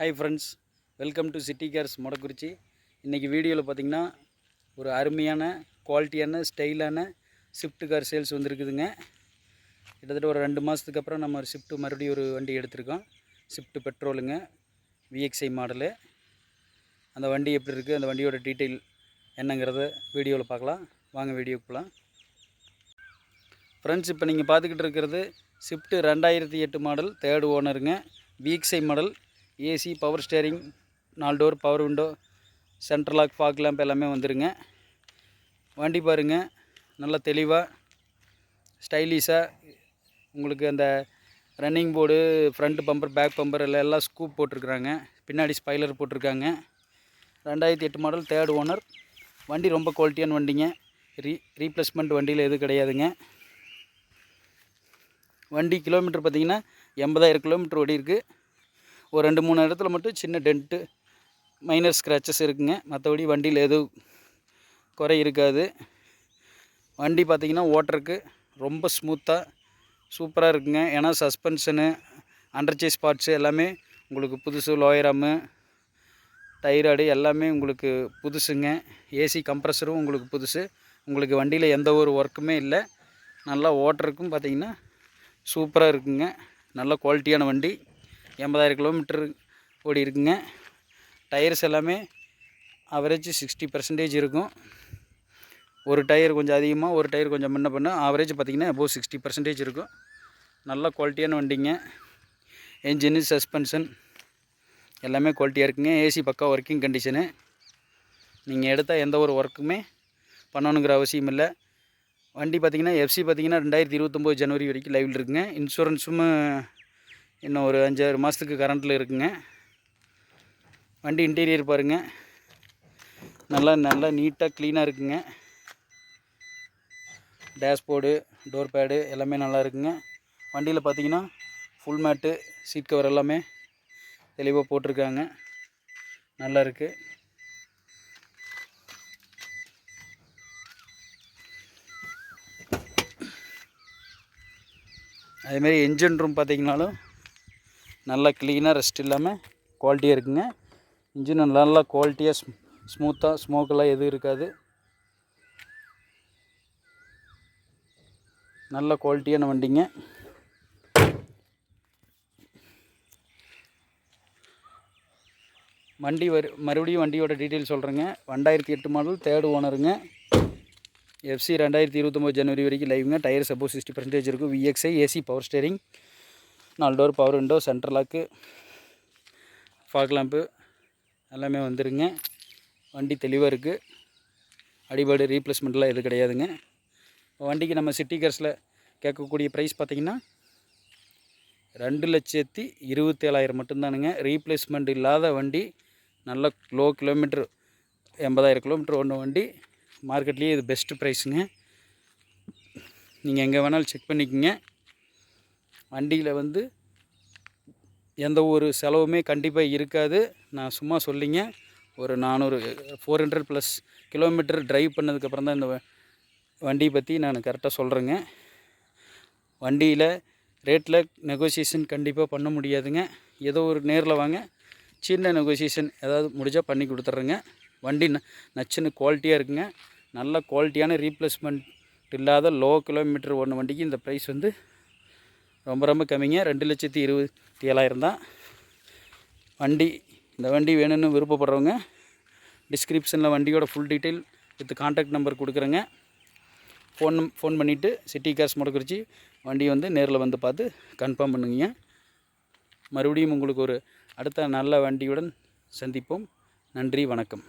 Hi friends welcome to city cars Modakurichi இன்றைக்கி வீடியோவில் பார்த்தீங்கன்னா ஒரு அருமையான குவாலிட்டியான ஸ்டைலான ஸ்விஃப்ட் கார் சேல்ஸ் வந்திருக்குதுங்க. கிட்டத்தட்ட ஒரு ரெண்டு மாதத்துக்கு அப்புறம் நம்ம ஒரு ஸ்விஃப்ட் மறுபடியும் ஒரு வண்டி எடுத்திருக்கோம். ஸ்விஃப்ட் பெட்ரோலுங்க விஎக்ஸ்ஐ மாடலு அந்த வண்டி எப்படி இருக்குது அந்த வண்டியோட டீட்டெயில் என்னங்கிறத வீடியோவில் பார்க்கலாம் வாங்க வீடியோக்கு போகலாம் ஃப்ரெண்ட்ஸ் இப்போ நீங்கள் பார்த்துக்கிட்டு இருக்கிறது ஸ்விஃப்ட் ரெண்டாயிரத்தி எட்டு model third ஓனருங்க VXI model AC power steering நாலு door power window central lock fog lamp எல்லாமே வந்துருங்க. வண்டி பாருங்கள் நல்லா தெளிவாக ஸ்டைலிஷாக உங்களுக்கு அந்த running board front bumper back bumper எல்லாம் எல்லாம் ஸ்கூப் போட்டிருக்குறாங்க. பின்னாடி ஸ்பைலர் போட்டிருக்காங்க. ரெண்டாயிரத்தி எட்டு மாடல் தேர்ட் ஓனர் வண்டி ரொம்ப குவாலிட்டியான வண்டிங்க. ரீ ரீப்ளேஸ்மெண்ட் வண்டியில் எதுவும் கிடையாதுங்க. வண்டி கிலோமீட்டர் பார்த்தீங்கன்னா எண்பதாயிரம் கிலோமீட்டர் ஓடி இருக்குது ஒரு ரெண்டு மூணு இடத்துல மட்டும் சின்ன டென்ட்டு மைனர் ஸ்க்ராச்சஸ் இருக்குங்க. மற்றபடி வண்டியில் எதுவும் குறை இருக்காது. வண்டி பார்த்திங்கன்னா ஓட்டுறக்கு ரொம்ப ஸ்மூத்தாக சூப்பராக இருக்குங்க. ஏன்னா சஸ்பென்ஷனு அண்டர்ச்சேஸ் பார்ட்ஸு எல்லாமே உங்களுக்கு புதுசு லோயராமு டைராய்டு எல்லாமே உங்களுக்கு புதுசுங்க. ஏசி கம்ப்ரஸரும் உங்களுக்கு புதுசு. உங்களுக்கு வண்டியில் எந்த ஒரு ஒர்க்குமே இல்லை. நல்லா ஓட்டுறதுக்கும் பார்த்திங்கன்னா சூப்பராக இருக்குங்க. நல்ல குவாலிட்டியான வண்டி. எண்பதாயிரம் கிலோமீட்டர் ஓடி இருக்குங்க. டயர்ஸ் எல்லாமே ஆவரேஜ் சிக்ஸ்டி பர்சன்டேஜ் இருக்கும். ஒரு டயர் கொஞ்சம் அதிகமாக ஒரு டயர் கொஞ்சம் முன்ன பண்ண ஆவரேஜ் பார்த்திங்கன்னா அபோவ் சிக்ஸ்டி பர்சன்டேஜ் இருக்கும். நல்ல குவாலிட்டியான வண்டிங்க. என்ஜினு சஸ்பென்ஷன் எல்லாமே குவாலிட்டியாக இருக்குங்க. ஏசி பக்கா ஒர்க்கிங் கண்டிஷனு நீங்கள் எடுத்தால் எந்த ஒரு ஒர்க்குமே பண்ணணுங்கிற அவசியம் இல்லை. வண்டி பார்த்திங்கன்னா எஃப்சி பார்த்திங்கன்னா ரெண்டாயிரத்தி இருபத்தொம்போது ஜனவரி வரைக்கும் லைவில் இருக்குங்க. இன்சூரன்ஸும் இன்னும் ஒரு அஞ்சாறு மாதத்துக்கு கரண்ட்டில் இருக்குங்க. வண்டி இன்டீரியர் பாருங்கள் நல்லா நல்லா நீட்டாக க்ளீனாக இருக்குங்க. டேஷ்போர்டு டோர் பேடு எல்லாமே நல்லா இருக்குங்க. வண்டியில் பார்த்தீங்கன்னா ஃபுல் மேட்டு சீட் கவர் எல்லாமே தெளிவாக போட்டிருக்காங்க. நல்லா இருக்குது அதேமாரி என்ஜின் ரூம் பார்த்தீங்கனாலும் நல்லா க்ளீனாக ரெஸ்ட் இல்லாமல் குவாலிட்டியாக இருக்குங்க. இன்ஜின் நல்லா குவாலிட்டியாக ஸ்மூத்தாக ஸ்மோக்கெல்லாம் எதுவும் இருக்காது. நல்ல குவாலிட்டியான வண்டிங்க. வண்டி வரு மறுபடியும் வண்டியோட டீட்டெயில் சொல்கிறேங்க ரெண்டாயிரத்தி எட்டு மாடல் தேர்டு ஓனருங்க எஃப்சி ரெண்டாயிரத்தி இருபத்தொம்போது ஜனவரி வரைக்கும் லைவுங்க டயர் சப்போஸ் சிக்ஸ்டி பர்சன்டேஜ் இருக்கும். விஎக்ஸ்ஐ ஏசி பவர் ஸ்டேரிங் நாலு door power window central lock fog lamp எல்லாமே வந்துருங்க. வண்டி தெளிவாக இருக்குது அடிபாடு ரீப்ளேஸ்மெண்ட்லாம் எதுவும் கிடையாதுங்க. வண்டிக்கு நம்ம சிட்டி கர்ஸில் கேட்கக்கூடிய ப்ரைஸ் பார்த்திங்கன்னா ரெண்டு லட்சத்தி இருபத்தேழாயிரம் மட்டும்தானுங்க. ரீப்ளேஸ்மெண்ட் இல்லாத வண்டி நல்ல லோ கிலோமீட்ரு எண்பதாயிரம் கிலோமீட்டர் ஒன்று வண்டி மார்க்கெட்லேயே இது பெஸ்ட்டு ப்ரைஸுங்க நீங்கள் எங்கே வேணாலும் செக் பண்ணிக்கோங்க. வண்டியில் வந்து எந்த ஒரு செலவுமே கண்டிப்பாக இருக்காது. நான் சும்மா சொல்லிங்க. ஒரு நானூறு four hundred plus kilometre drive பண்ணதுக்கப்புறம் தான் இந்த வண்டியை பற்றி நான் கரெக்டாக சொல்கிறேங்க வண்டியில் ரேட்டில் நெகோசியேஷன் கண்டிப்பாக பண்ண முடியாதுங்க. ஏதோ ஒரு நேரில் வாங்க சின்ன நெகோசியேஷன் ஏதாவது முடிஞ்சால் பண்ணி கொடுத்துட்றேங்க வண்டி ந நச்சுன்னு குவாலிட்டியாக இருக்குங்க. நல்ல குவாலிட்டியான ரீப்ளேஸ்மெண்ட் இல்லாத லோ கிலோமீட்டர் ஒன்று வண்டிக்கு இந்த ப்ரைஸ் வந்து ரொம்ப ரொம்ப கம்மிங்க. ரெண்டு லட்சத்தி இருபத்தி ஏழாயிரம் தான். வண்டி இந்த வண்டி வேணும்னு விருப்பப்படுறவங்க டிஸ்கிரிப்ஷனில் வண்டியோட full detail with contact number கொடுக்குறேங்க. ஃபோன் ஃபோன் பண்ணிவிட்டு சிட்டி கேஷ் முடக்குறிச்சி வண்டியை வந்து நேரில் வந்து பார்த்து கன்ஃபார்ம் பண்ணுங்க. மறுபடியும் உங்களுக்கு ஒரு அடுத்த நல்ல வண்டியுடன் சந்திப்போம். நன்றி வணக்கம்.